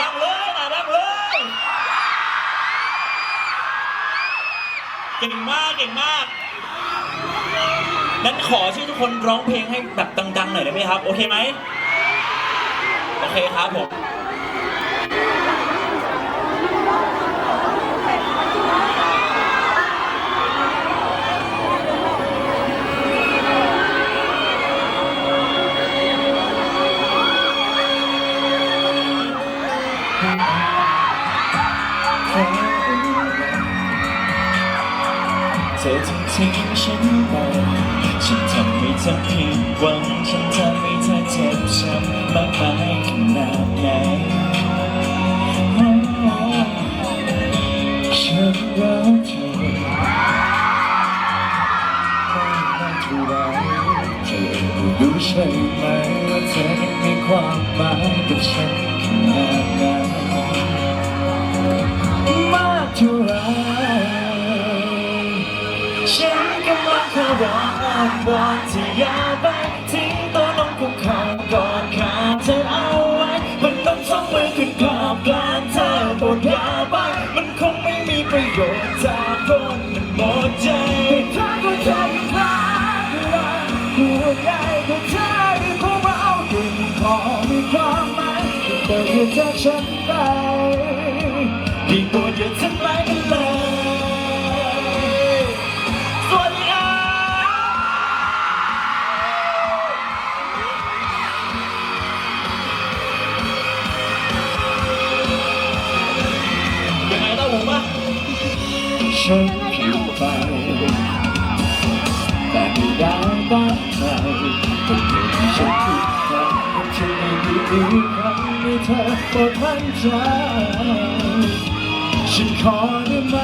ดังเลยอะดังเลยเก่งมากเก่งมากนั้นขอชื่อทุกคนร้องเพลงให้แบบดังๆหน่อยได้ไหมครับ โอเคไหมโอเคครับผมำให้เธอผิดหวังฉันทำให้เธอเจ็บช้ำมากมายขนาดไหนฉันรักเธอไม่นานเท่าไรเธอรู้ใช่ไหมว่าเธอมีความหมายกับฉันขนาดไหนมากเท่าไรฉันกำลังขอร้อ งอ้อนวอนที่ย่าไปทิ้งตัวลงคุกเข่ากอดขาเธอเอาไว้มันต้องสองมือขึ้นขอบกลางเธอปรดย่าไปมันคงไม่มีประโยชน์จากคนมันหมดใจถ้าก็ใจพลาดเวลาหัวใจของเธอที่พวกเราดึงขอมีความหมายแต่อย่าจากฉัน ฉันผิดไปแต่ไม่ได้ตั้งใจเป็เรื่องที่ฉันผิดพลาดที่ไม่ดีดีครั้งนี้เธอโปรดมั่นใจฉันขอได้ไหม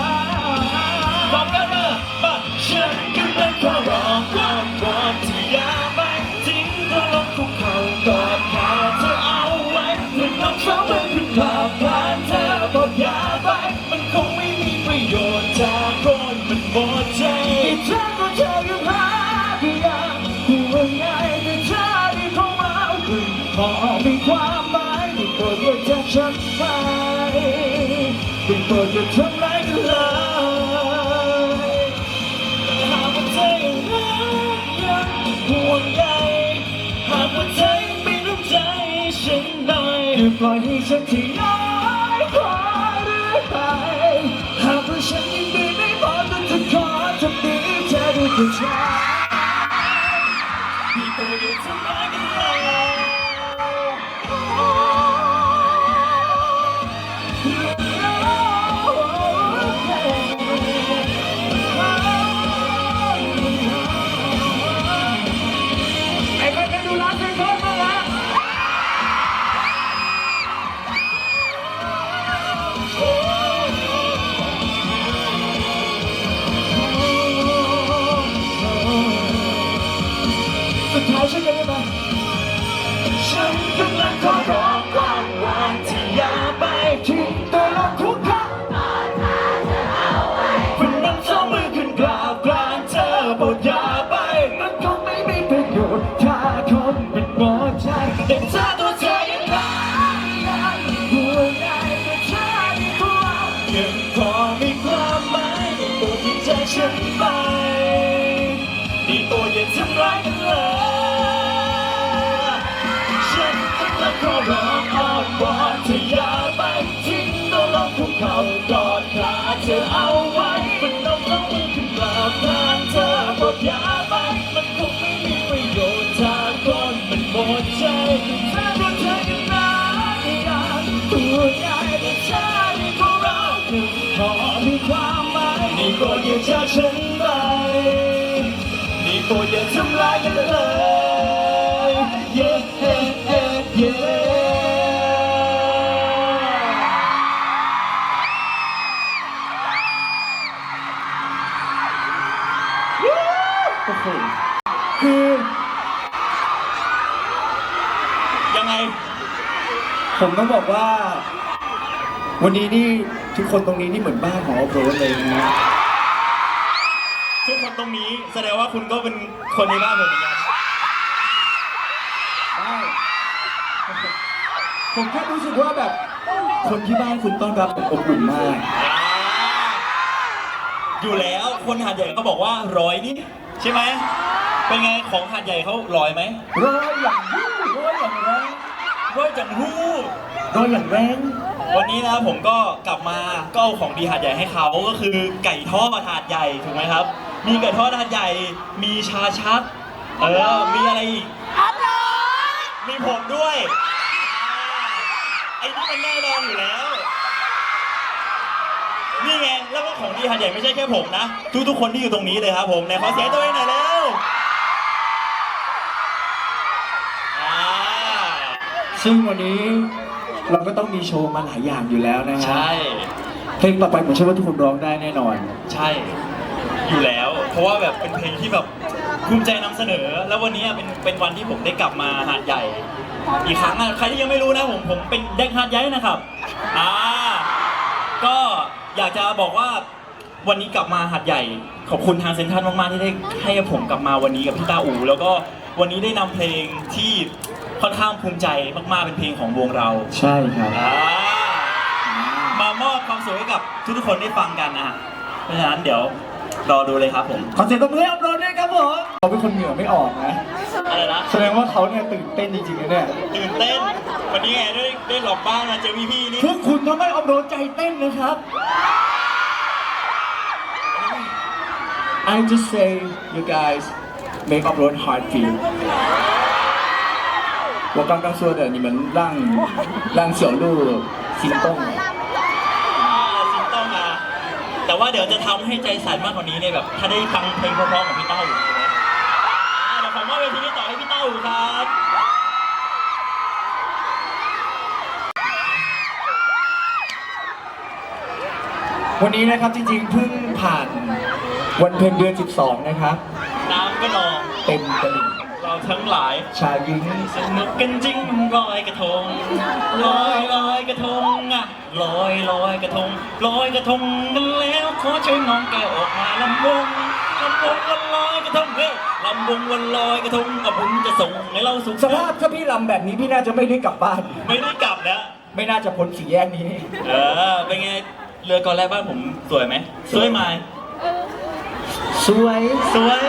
บอกกันมาว่าฉันกำลังขอร้องวอนวอนที่อย่าไปทิ้งเธอลงคุกเข่ากอดขาเธอเอาไว้เหมือนน้องสาวเมื่อคุณขอบผ่านเธอบอกอย่า เป็นตัวจะทำร้ายกันเลยหากว่าเธอยังรักยังห่วงใยหากว่าเธอยังมีน้ำใจฉันหน่อยคือปล่อยให้ฉันที่น้อยพอหรือไปหากว่าฉันยังดีไม่พอต้องจะขอทำดีเธอด้วยตัว ฉันไปนี่ตัวอย่าทำร้ายกันเลยฉันกำลังขอร้องอ้อนวอนเธออย่าไปทิ้งตัวลงภูเขากอดขาเธอเอาไว้มันต้องต้องมือขึ้นกราบทานเธอบอกอย่าไปมันคงไม่มีประโยชน์ถ้าคนมันหมดใจถ้าตัวเธอยังรักยังตัวใหญ่ ก็อย่าจากฉันไปนี่ตัวอย่าทำร้ายกันเลย เย้เย้เย้โอ้โหคือยังไง ผมต้องบอกว่า วันนี้นี่ทุกคนตรงนี้นี่เหมือนบ้านของอัพโรดเลยนะ ตรงนี้ แสดงว่าคุณก็เป็นคนในบ้านผมเหมือนกันได้ผมแค่รู้สึกว่าแบบ คนที่บ้านคุณต้อนรับผมอบอุ่นมาก อยู่แล้วคนหาดใหญ่เขาบอกว่าร้อยนี่ใช่ไหมเป็นไงของหาดใหญ่เขาร้อยไหมร้อยอย่างรู้ร้อยอย่างแรงร้อยจังหู้ ร้อยอย่างแรงวันนี้นะครับผมก็กลับมาก็เอาของดีหาดใหญ่ให้เขาก็คือไก่ทอดหาดใหญ่ถูกไหมครับ มีไก่ทอดหาดใหญ่ มีชาชัก เออ มีอะไรอีกมีผมด้วย ไอ้นี่มันแน่นอนอยู่แล้ว นี่ไง แล้วก็ของดีหาดใหญ่ไม่ใช่แค่ผมนะทุกๆคนที่อยู่ตรงนี้เลยครับผมในขอเสียงตัวเองหน่อยเร็วอ่า ซึ่งวันนี้เราก็ต้องมีโชว์มาหลายอย่างอยู่แล้วนะฮะใช่ เพลงต่อไปผมเชื่อว่าทุกคนร้องได้แน่นอน ใช่ อยู่แล้ว เพราะว่าแบบเป็นเพลงที่แบบภูมิใจนำเสนอ แล้ววันนี้เป็นเป็นวันที่ผมได้กลับมาหาดใหญ่ อีกครั้งอะใครที่ยังไม่รู้นะผมผมเป็นเด็กหาดใหญ่นะครับอ่าก็อยากจะบอกว่าวันนี้กลับมาหาดใหญ่ ขอบคุณทางเซ็นทรัลมากๆที่ได้ให้ผมกลับมาวันนี้กับพี่ตาอูแล้วก็วันนี้ได้นำเพลงที่ค่อนข้างภูมิใจมากๆเป็นเพลงของวงเราใช่ครับอ่ามามอบความสุขให้กับทุกๆคนได้ฟังกันนะฮะเพราะฉะนั้นเดี๋ยว รอดูเลยครับผม ขอเสียงตบมือให้อัพโหลดด้วยครับผมเขาเป็นคนเหงื่อไม่ออกนะ อะไรนะ แสดงว่าเขาเนี่ยตื่นเต้นจริงๆนะเนี่ย ตื่นเต้น วันนี้ไงได้ได้หลอกบ้านมาเจอพี่ๆนี่ พวกคุณทำให้อัพโหลดใจเต้นนะครับ I just say you guys make upload hard feel 我刚刚说的，你们让让小鹿心动。 แต่ว่าเดี๋ยวจะทำให้ใจสั่นมากกว่านี้เนี่ยแบบ ถ้าได้ฟังเพลงเพราะๆของพี่เต้าอยู่อ่าเดี๋ยวผมมอบเวทีนี้ต่อให้พี่เต้าอยู่ครับวันนี้นะครับจริงๆเพิ่งผ่านวันเพ็ญเดือน 12 นะครับ น้ำก็นองเต็มตลิ่งเราทั้งหลาย ชายหญิงสนุกกันจริงลอยกระทงลอยลอยกระทงอะลอยลอยกระทงลอยกระทงกันแล้ว ขอเชิญน้องแก้วออกมาลำวงลำวงวันลอยกระทงเฮ้ยลำวงวันลอยกระทงกับบุญจะส่งให้เราสุขสภาพถ้าพี่ลำแบบนี้พี่น่าจะไม่ได้กลับบ้าน ไม่ได้กลับแล้ว ไม่น่าจะพ้นสี่แยกนี้ เออเป็นไงเรือก่อนแรกบ้านผมสวยไหมสวยไหมสวยสวย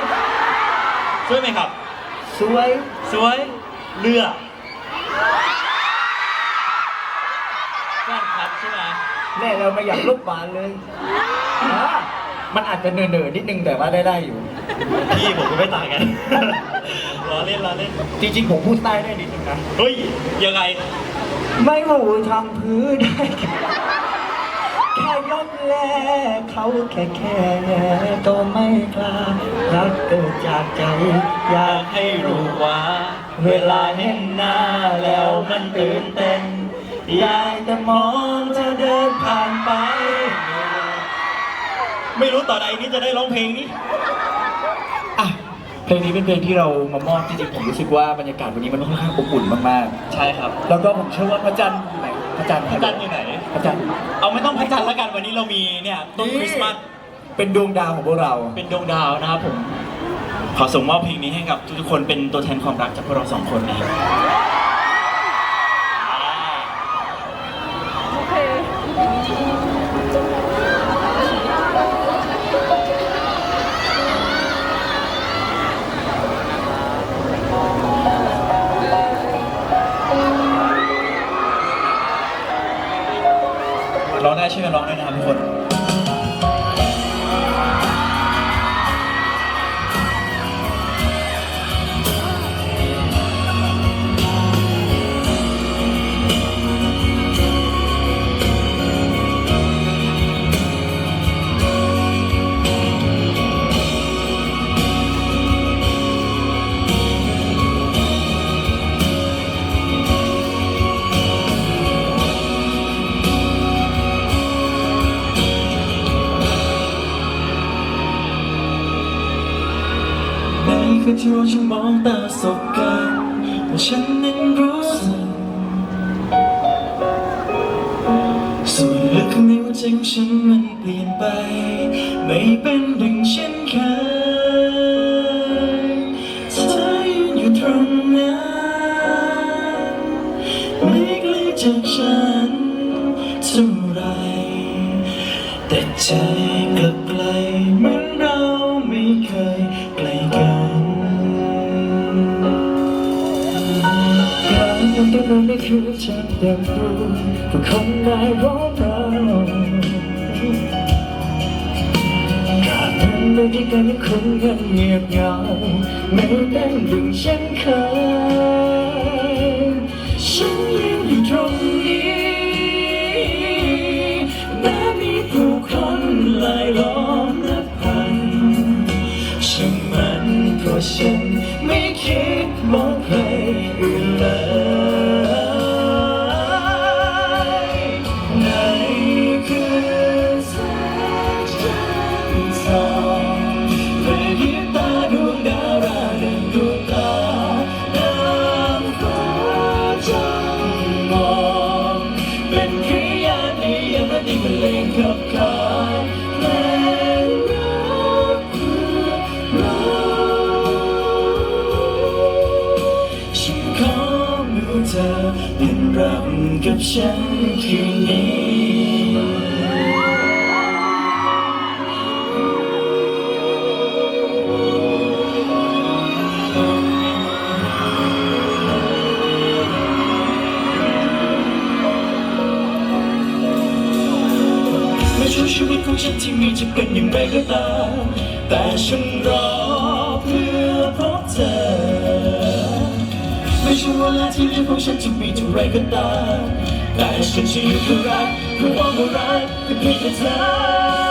สวยไหมครับ สวยสวยเรือ ไหมแน่เราไม่อยากลบบานเลยอะมันอาจจะเน่อๆนิดนึงแต่ว่าได้ได้อยู่ พี่ผมก็ไม่ต่างกันรอเล่นรอเล่น จริงๆผมพูดใต้ได้นิดนึงนะ เฮ้ย ยังไง ไม่หมูทำพื้นได้ แค่ยกแลเขาแค่แค่ก็ไม่กล้ารักเกิดจากใจ อยากให้ให้รู้รู้ว่า เวลาเห็นหน้าแล้วมันตื่นเต้น อยากจะมองเธอเดินผ่านไป ไม่รู้ต่อใดนี้จะได้ร้องเพลงนี้อะเพลงนี้เป็นเพลงที่เรามามอบจริงๆผมรู้สึกว่าบรรยากาศวันนี้มันค่อนข้างอบอุ่นมากใช่ครับๆ แล้วก็ผมเชื่อว่าพระจันทร์อยู่ไหนพระจันทร์พระจันทร์อยู่ไหน พระจันทร์เอาไม่ต้องพระจันทร์แล้วกันวันนี้เรามีเนี่ยต้นคริสต์มาสเป็นดวงดาวของพวกเรา เป็นดวงดาวนะครับผม ขอส่งมอบเพลงนี้ให้กับทุกๆคนเป็นตัวแทนความรักจากพวกเราสองคนนะครับ ร้องได้ช่วยกันร้องด้วยนะครับทุกคน ที่เราจะมองตาสบกันแต่ฉันนั้นรู้สึกส่วนลึกในหัวใจของฉันมันเปลี่ยนไป ไม่เป็นดังเช่นเคย คือฉันเดินรู้ว่าคนนายร้องเราการนั้นไม่ได้กันคงยังเงียบเหงาไม่เป็นดึงฉันเคยฉันยังอยู่ตรงนี้แม้มีผู้คนหลายล้อมนับพันช่างมันเพราะฉัน เธอเป็นรักกับฉันคืนนี้ไม่ช่วชีวิตของฉันที่มีจะเป็นอย่างไรก็ตามแต่ฉันรอ ไม่ใช่เวลาที่เหลือของฉันจะมีเท่าไรก็ตามแต่ฉันจะอยู่เพื่อรักเพื่อควารักเพื่อเพียงแค่เธอ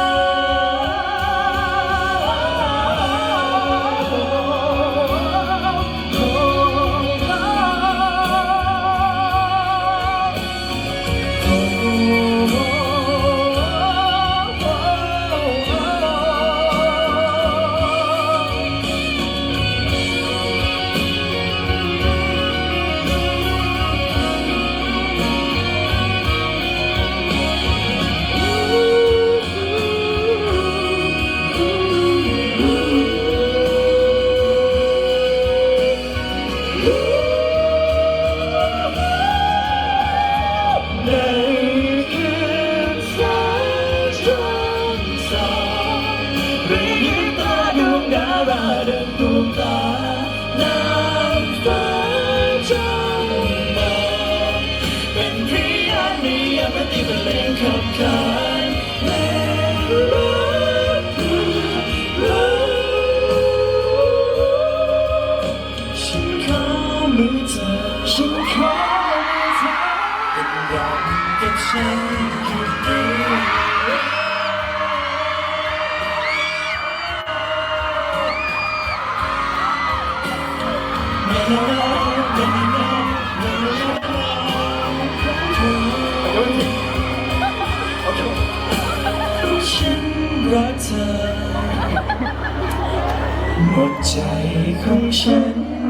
ฉันคืนนี้ฉันรักเธอหมดใจของฉัน